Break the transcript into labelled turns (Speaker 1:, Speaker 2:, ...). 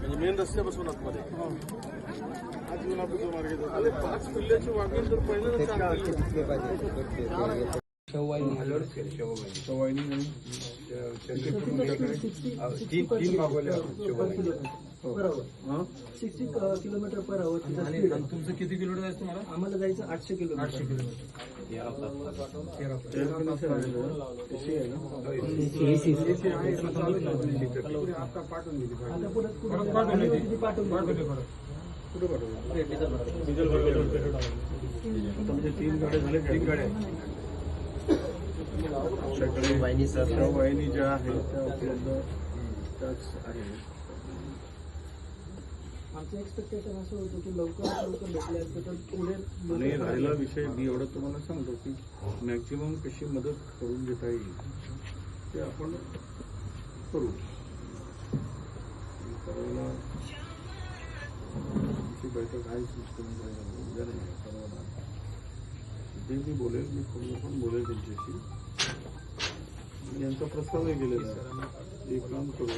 Speaker 1: म्हणजे मेन रस्त्यापासून आतमध्ये. आपण जो मार्ग पाच किल्ल्याची वागण तर पहिल्यांदा.
Speaker 2: तीन तीन मागवले
Speaker 1: हं?
Speaker 3: सिक्स्टी किलोमीटर पर आवर
Speaker 2: आणि तुमचं किती किलोमीटर जायचं तुम्हाला?
Speaker 3: आम्हाला जायचं आठशे किलोमीटर.
Speaker 2: आठशे किलोमीटर.
Speaker 1: आहे आहे म्हणजे तीन गाड्या
Speaker 2: गाड्या
Speaker 1: वाहिनी ज्या आहेत त्या उपलब्ध त्याच आहेत.
Speaker 3: एक्सपेक्टेशन असं होतं की लवकरात लवकर भेटले असते तर पुढे
Speaker 1: आणि राहिला विषय मी एवढं तुम्हाला सांगतो की मॅक्झिमम कशी मदत करून देता येईल ते आपण करू. आमची बैठक आहे सिस्टम उद्या नाही सर्वांना जे मी बोलेल मी फोनवर पण बोलेल त्यांच्याशी. यांचा प्रस्तावही गेलेला आहे. एक काम करू